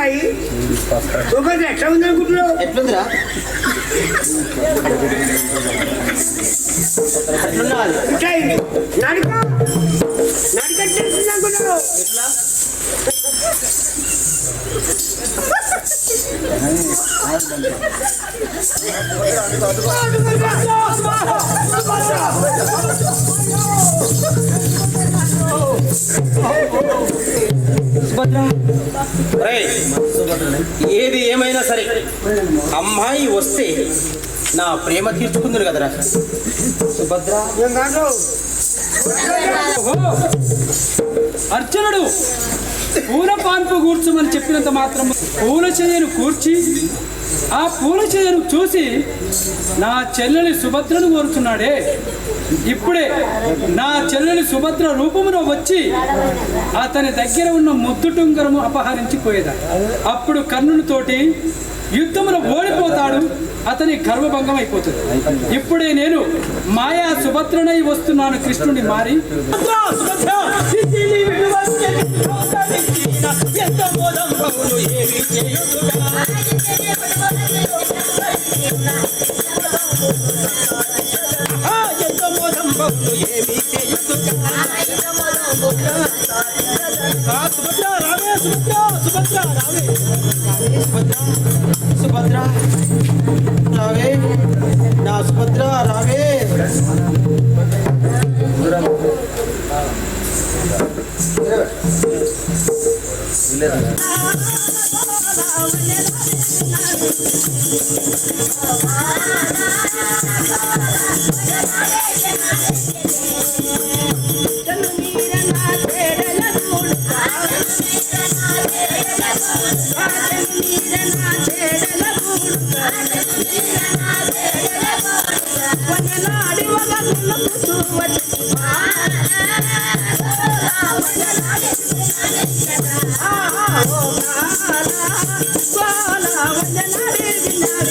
ఉంటాయి. ఒకటి ఎట్లా ఉంది అనుకుంటున్నావు? ఎట్లుందిరా? ఉంటాయి. నడుక నడుక తెలిసింది అనుకుంటున్నావు. ఒరేయ్, ఏది ఏమైనా సరే అమ్మాయి వస్తే నా ప్రేమ తీర్చుకుందురు కదరా. సుభద్ర. అర్జునుడు పూల పాన్పు కూర్చోమని చెప్పినంత మాత్రం పూల చెయ్యను కూర్చి ఆ పూల చేయను చూసి నా చెల్లెలి సుభద్రను కోరుతున్నాడే. ఇప్పుడే నా చెల్లెలి సుభద్ర రూపమున వచ్చి అతని దగ్గర ఉన్న ముద్దుటుంగరము అపహరించిపోయేదా. అప్పుడు కర్ణునితోటి యుద్ధములో ఓడిపోతాడు అతని గర్వభంగం అయిపోతుంది. ఇప్పుడే నేను మాయా సుభద్రనై వస్తున్నాను కృష్ణుని మారి. సుభద్ర రావే నా సుభద్ర రావే ఏమి చేద్దాం ఏమి చేస్తాను ఏం పాట పాడుతున్నారా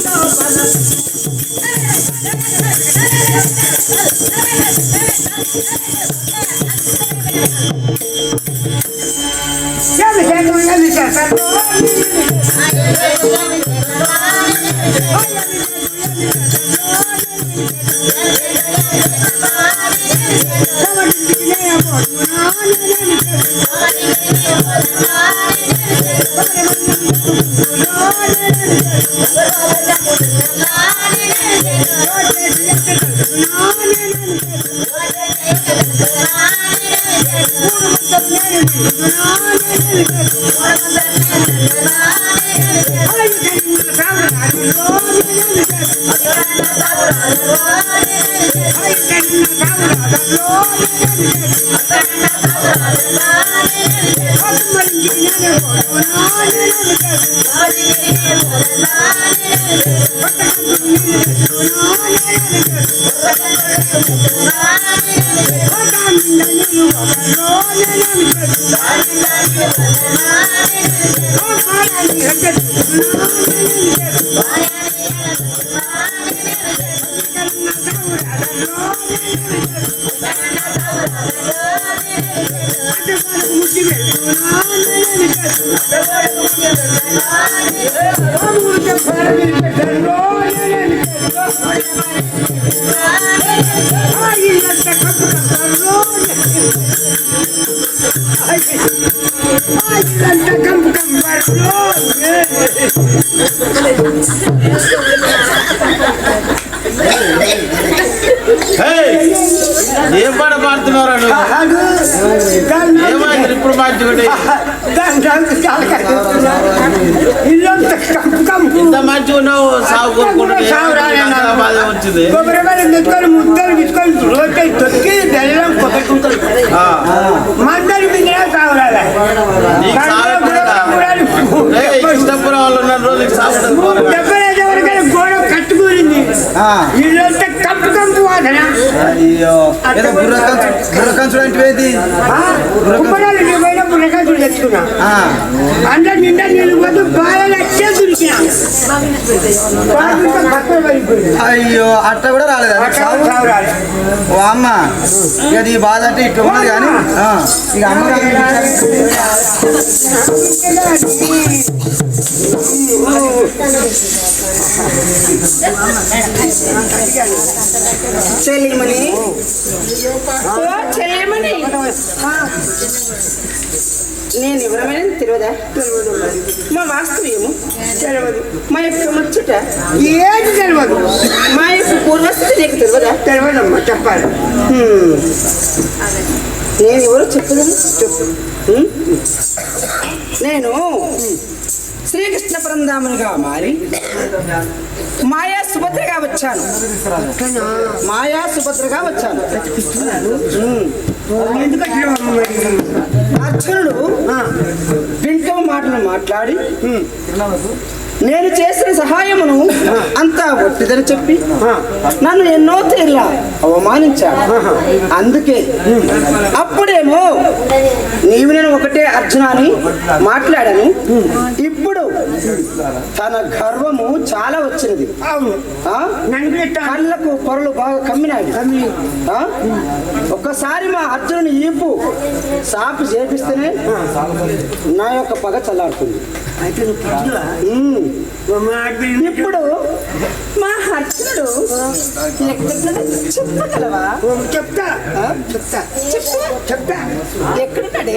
మార్చుకుంటే దాని దానికి చాలా కష్టం. I'm ఇల్లంతా కంపు కంపు. ఇంత మంచిగా ఉన్నావు సాగు కోరుకుంటూ సాగు రాలే. బాధ వచ్చింది. కొబ్బరికాయలు ముద్దలు తీసుకొని రోడ్డు తొక్కి బెల్లం మందరి సాగురాలే నీకు సాగు ఏయ్, కృష్ణపురం దెబ్బలేసే వరకైనా గోడ కట్టుకునింది. ఆ. ఇల్లంతా కంపు కంపు అయ్యో. బుర్రకంచు అంటే తెచ్చుకున్నా నిండా నీళ్ళు పోతూ బాగా వచ్చే దొరికినా అయ్యో అట్ట కూడా రాలేదా? అమ్మ ఇక నీ బాధ అంటే ఇట్లా ఉన్నది కానీ ఆ, ఇక అమ్మ చెల్లిమని ఓ చెల్లిమని నేను ఎవరమైనా తెలియదా? మా వాస్తవ్యము తెలియదు. మా యొక్క ముచ్చట ఏది తెలియదు? మా యొక్క పూర్వస్థితి నీకు తెలియదా? తెలియదమ్మా చెప్పాలి. నేను ఎవరో చెప్పదని చెప్పు? నేను శ్రీకృష్ణ పరంధామునిగా మారి మాయా సుభద్రగా వచ్చాను. మాయా సుభద్రగా వచ్చాను. అర్జునుడు వింటూ మాటలు మాట్లాడి నేను చేసిన సహాయమును అంతా ఒట్టిదని చెప్పి నన్ను ఎన్నో తీర్లా అవమానించాడు. అందుకే అప్పుడేమో నీవు నేను ఒకటే అర్జున అని మాట్లాడాను. ఇప్పుడు తన గర్వము చాలా వచ్చినది. కళ్ళకు పొరలు బాగా కమ్మినాయి? ఒక్కసారి మా అర్జునుని ఈపు సాపు చేపిస్తేనే నా యొక్క పగ ఆడపిల్ల ఇప్పుడు మా అర్జునుడు ఎక్కడ చెప్పగలవా చెప్తా. చెప్తా. చెప్తా. ఎక్కడున్నాడే?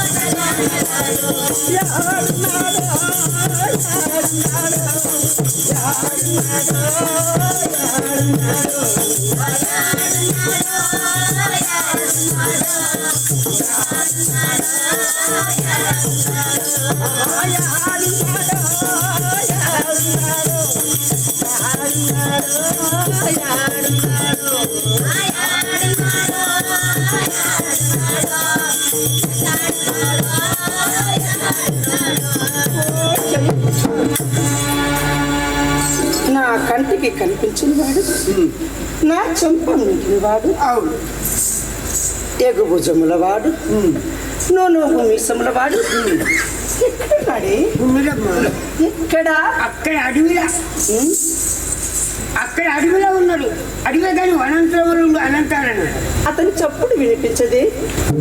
నేను కంటికి కనిపించిన వాడు నా చెంప వాడు. అవును. ఎగు భుజముల వాడు. నూనూగు మీసముల వాడు. ఎక్కడున్నాడే ఎక్కడ అక్కడ అడవిలా. అక్కడ అడవిలో ఉన్నాడు. అడవి కానీ అనంతవరం అనంతారన్నాడు అతని చప్పుడు వినిపించదే.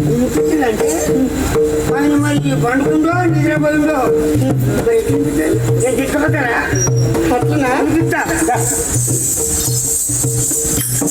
వినిపించిందంటే ఆయన మరి పండుకుందో నిద్రపోయిందో నేను తీసుకుపోతారా అట్లనా? అనిపిస్తా ఓ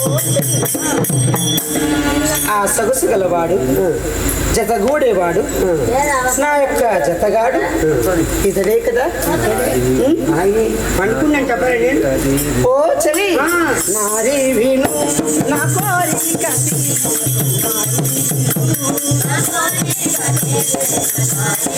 ఆ సొగసు గలవాడు జతగూడేవాడు నా యొక్క జతగాడు. ఇతడే కదా? అనుకున్నాను చెప్పరా నేను. ఓ చలి. నారీ విను నా కోరిక నారీ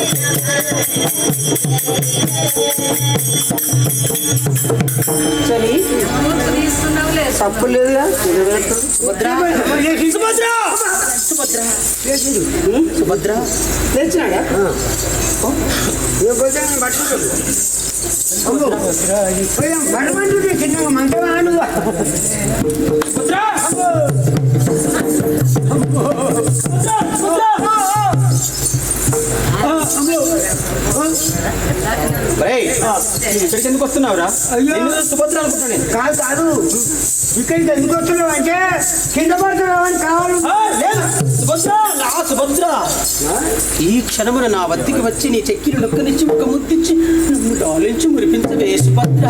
సుభద్ర. లేచినాడా? బడమంటుంటే చిన్నగా మంటగా ఆడుగా రేయ్, ఇక్కడికి ఎందుకు వస్తున్నావురా? సుభద్ర అనుకుంటున్నా నేను. కాదు కాదు. ఇక్కడికి ఎందుకు వస్తున్నావు అంటే కింద పడుతున్నావు అని కావాలి. ఆ, లేదు, సుభద్ర నా సుభద్ర. ఈ క్షణమున నా వద్దకి వచ్చి నీ చెక్కిని నొక్కనిచ్చి ఒక ముద్దిచ్చి నన్ను డాలించి మురిపించవే సుభద్ర.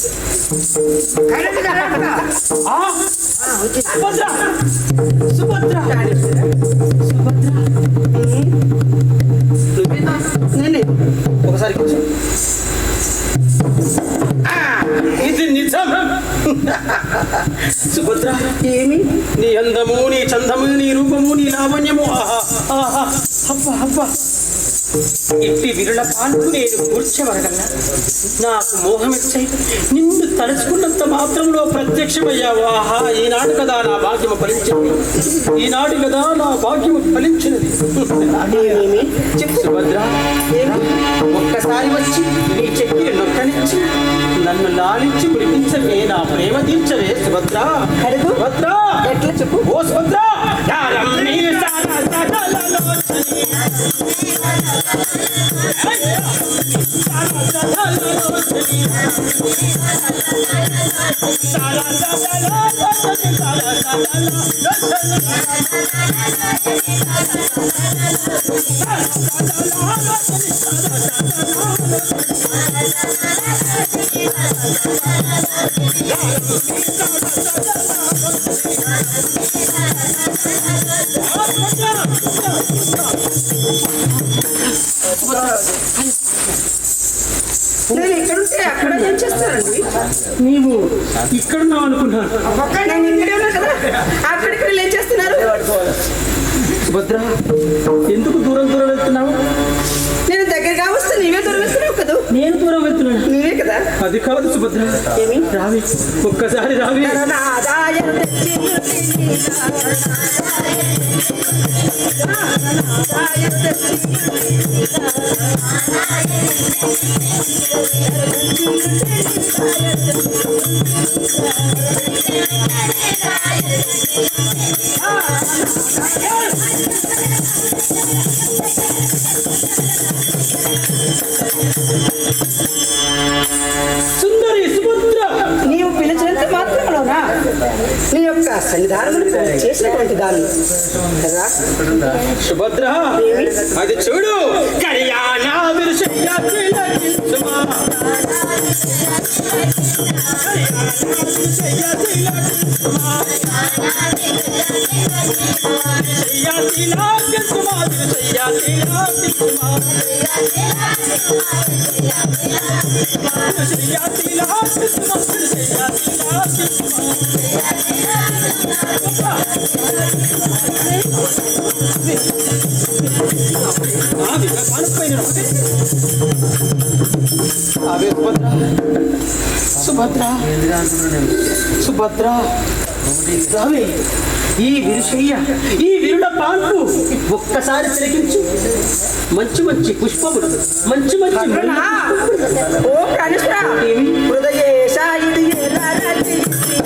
అమ్మో, నా బుద్ధి బుద్ధులు ఓ బుద్ధి ప్రాణేశ్వర ఓ ప్రాణేశ్వర దగ్గర దగ్గర కలిసిందా కరెంట్ కలపనా కరెంట్ కలపనా ఆ, సుభద్ర సుభద్ర సుభద్ర నువ్వేనా? నేనే ఒకసారి కూర్చో. ఆ, ఇది నిజం సుభద్ర ఏమి నీ అందము నీ చందము నీ రూపము నీ లావణ్యము ఆహా ఆహా అబ్బా అబ్బా ఇట్టి విరుల పాన్పు నేను కూర్చోవరగలనా నాకు మోహమెచ్చై నిన్ను తలుచుకున్నంత మాత్రంలో ప్రత్యక్షమయ్యావు. ఆహా ఈనాడు కదా నా భాగ్యము ఫలించింది ఈనాడు కదా నా భాగ్యము ఫలించినది. చెప్పు సుభద్ర. ఒక్కసారి వచ్చి నీ చెప్పి నొక్కనిచ్చి నన్ను లాలించి కురిపించవే నా ప్రేమ తీర్చవే సుభద్ర. సుభద్ర. ఎట్లా చెప్పు? ఓ సుభద్ర. సారా సదలలోచని. అక్కడ నీవు అనుకున్నాను. ఇక్కడే ఉన్నా కదా? అక్కడికి వెళ్ళి ఏం చేస్తున్నారు? సుభద్ర ఎందుకు దూరం దూరం వెళ్తున్నావు? నేను దగ్గరగా వస్తే నీవే దూరం వేస్తున్నావు కదా నేను దూరం వెళ్తున్నాను నీవే కదా అది కాదు సుభద్ర ఏమి రావి ఒక్కసారి రావి నాదాయ సన్నిధానం చేసినటువంటి దాన్ని కదా సుభద్ర అది చూడు కళ్యాణ విరుషయ్య తిలకించుమా. సుభద్ర సుభద్ర సుభద్ర ఈ విరుషయ్య ఈ విరుడ పాన్పు ఒక్కసారి తిలకించు మంచి మంచి పుష్పములు మంచి మంచి? ఓ ఏమి? హృదయేశ ఇది ఎలా రచించి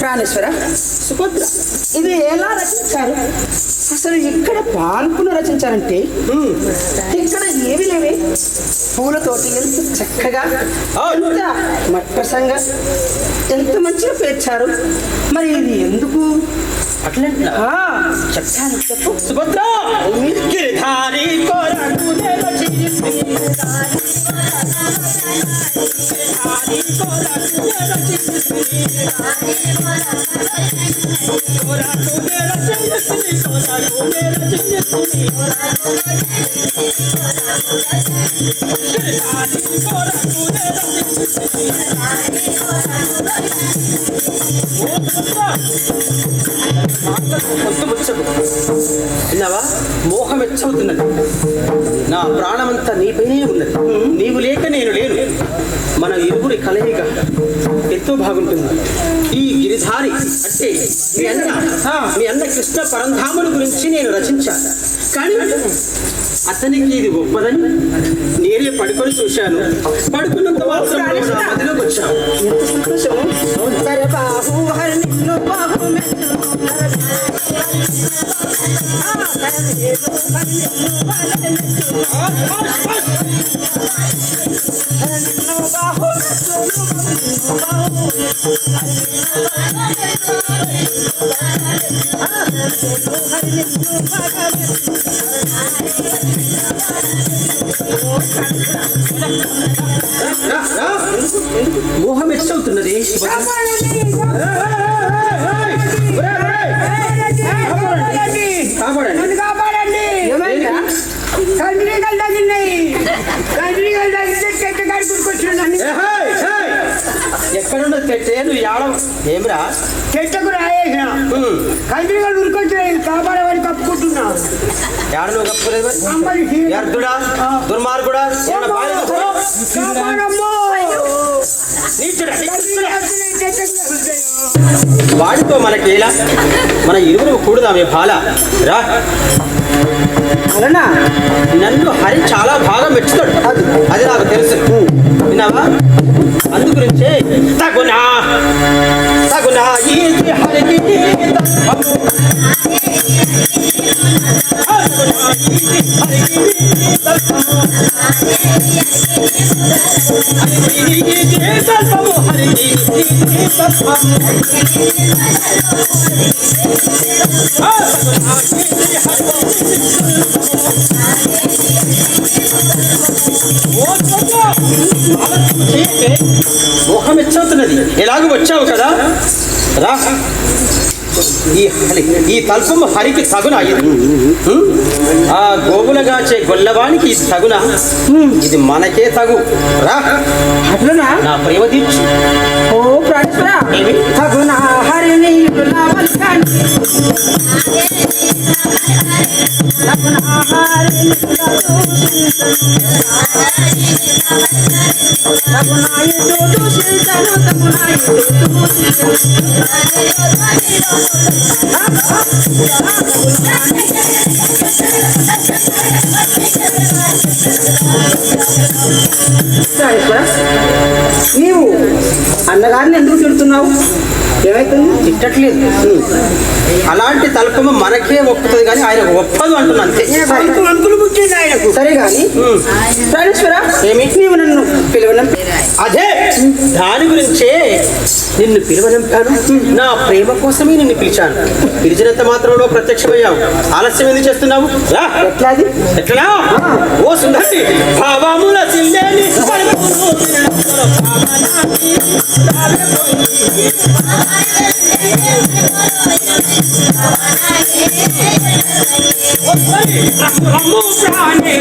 ప్రాణేశ్వర సుభద్ర ఇది ఎలా రచించారు? అసలు ఇక్కడ పాన్పును రచించారంటే ఇక్కడ ఏవి లేవే? పూలతోటి ఎంత చక్కగా ఎంత మట్టసంగా ఎంత మంచిగా పేర్చారు. మరి ఇది ఎందుకు అట్లంటున్నా ఆ, చెప్తాను చెప్పు విన్నావా? మోహం హెచ్చవుతున్నది నా ప్రాణమంతా నీపైనే ఉన్నది. నీవు లేక నేను లేను. మన ఇరువురి కలయిక ఎంతో బాగుంటుంది. ఈ గిరిధారి అంటే మీ అన్న. మీ అన్న కృష్ణ పరంధాముని గురించి నేను రచించాను. కానీ అతనికి ఇది గొప్పదని నేనే పడుకొని చూశాను. పడుకున్నంత మాత్రం మదిలోకి వచ్చాను. ఎంత మోహం ఎచ్చవుతున్నది కాపాడండి పెట్టే నువ్వు యాడం ఏమిరా? చెట్టుకు రాయేసిన ఉమ్. కండ్రికలు ఉరికొచ్చినాయి కాపాడమని కప్పుకుంటున్నా యాడ నువ్వు కప్పుకోలేదు వ్యర్థుడా? దుర్మార్గుడా. వాడితో మనకి ఎలా మన ఇరువురు కూడదామే బాల. రా. అవునా నన్ను హరి చాలా బాగా మెచ్చుతాడు. అది. నాకు తెలుసు. విన్నావా? అందు గురించే తగునా తగునా ఇది హరికి తత్వము. మోహం ఎచ్చవుతున్నది. ఎలాగో వచ్చావు కదా? రా. ఈ హరి ఈ తల్పము హరికి తగునా ఇది? ఆ గోవులగాచే గొల్లవానికి ఇది తగునా? ఇది మనకే తగు. రా. అట్లనా? నా ప్రేమ తీర్చు. ఓ ప్రాణేశ్వర ఏమి? తగునా హరిని ఇటులా అన్నగారిని ఎందుకు తిడుతున్నావు? ఏమైతుంది? తిట్టట్లేదు. అలాంటి తల్పము మనకే ఒప్పుతుంది కానీ ఆయన ఒప్పదు అంటున్నా అంతే. అంకులు అంకులు పుట్టింది ఆయనకు. సరే గాని ప్రాణేశ్వర ఏమి? నీవు నన్ను పిలవనం అదే దాని గురించే నిన్ను పిలువనంపాను. నా ప్రేమ కోసమే నిన్ను పిలిచాను. పిలిచినంత మాత్రంలో ప్రత్యక్షమయ్యావు. ఆలస్యం ఎందుకు చేస్తున్నావు? ఎట్లాది? ఎట్లా ఓ సుందరి భావముల రంగు ప్రాణే